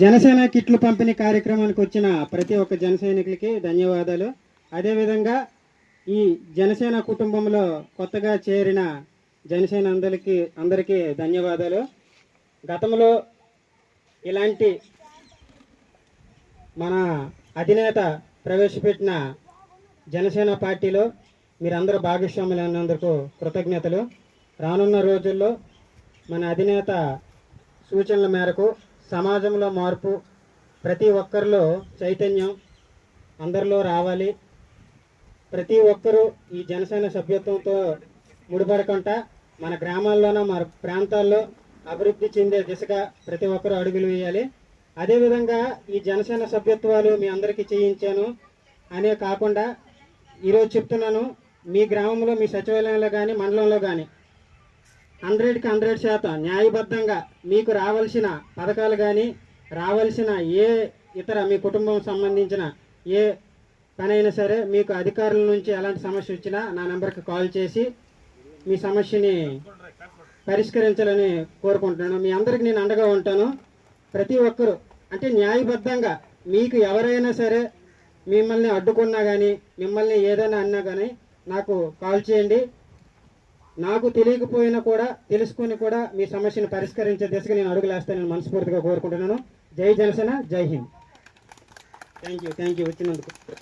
జనసేన కిట్లు పంపిణీ కార్యక్రమానికి వచ్చిన ప్రతి ఒక్క జన సైనికులకి ధన్యవాదాలు. అదేవిధంగా ఈ జనసేన కుటుంబంలో కొత్తగా చేరిన జనసేన అందరికీ అందరికీ ధన్యవాదాలు. గతంలో ఇలాంటి మన అధినేత ప్రవేశపెట్టిన జనసేన పార్టీలో మీరందరూ భాగస్వాములు అన్నందుకు కృతజ్ఞతలు. రానున్న రోజుల్లో మన అధినేత సూచనల మేరకు సమాజంలో మార్పు ప్రతి ఒక్కరిలో చైతన్యం అందరిలో రావాలి. ప్రతి ఒక్కరూ ఈ జనసేన సభ్యత్వంతో ముడిపడకుండా మన గ్రామాల్లోనూ మన ప్రాంతాల్లో అభివృద్ధి చెందే దిశగా ప్రతి ఒక్కరూ అడుగులు వేయాలి. అదేవిధంగా ఈ జనసేన సభ్యత్వాలు మీ అందరికీ చేయించాను. అనే కాకుండా ఈరోజు చెప్తున్నాను మీ గ్రామంలో మీ సచివాలయంలో కానీ మండలంలో కానీ హండ్రెడ్కి హండ్రెడ్ శాతం న్యాయబద్ధంగా మీకు రావాల్సిన పథకాలు కానీ రావాల్సిన ఏ ఇతర మీ కుటుంబం సంబంధించిన ఏ పనైనా సరే మీకు అధికారుల నుంచి ఎలాంటి సమస్య వచ్చినా నా నెంబర్కి కాల్ చేసి మీ సమస్యని పరిష్కరించాలని కోరుకుంటున్నాను. మీ అందరికి నేను అండగా ఉంటాను. ప్రతి ఒక్కరూ అంటే న్యాయబద్ధంగా మీకు ఎవరైనా సరే మిమ్మల్ని అడ్డుకున్నా కానీ మిమ్మల్ని ఏదైనా అన్నా కానీ నాకు కాల్ చేయండి. నాకు తెలియకపోయినా కూడా తెలుసుకొని కూడా మీ సమస్యను పరిష్కరించే దిశగా నేను అడుగులేస్తానని మనస్ఫూర్తిగా కోరుకుంటున్నాను. జై జనసేన జై Hind. Thank you thank you వచ్చినందుకు.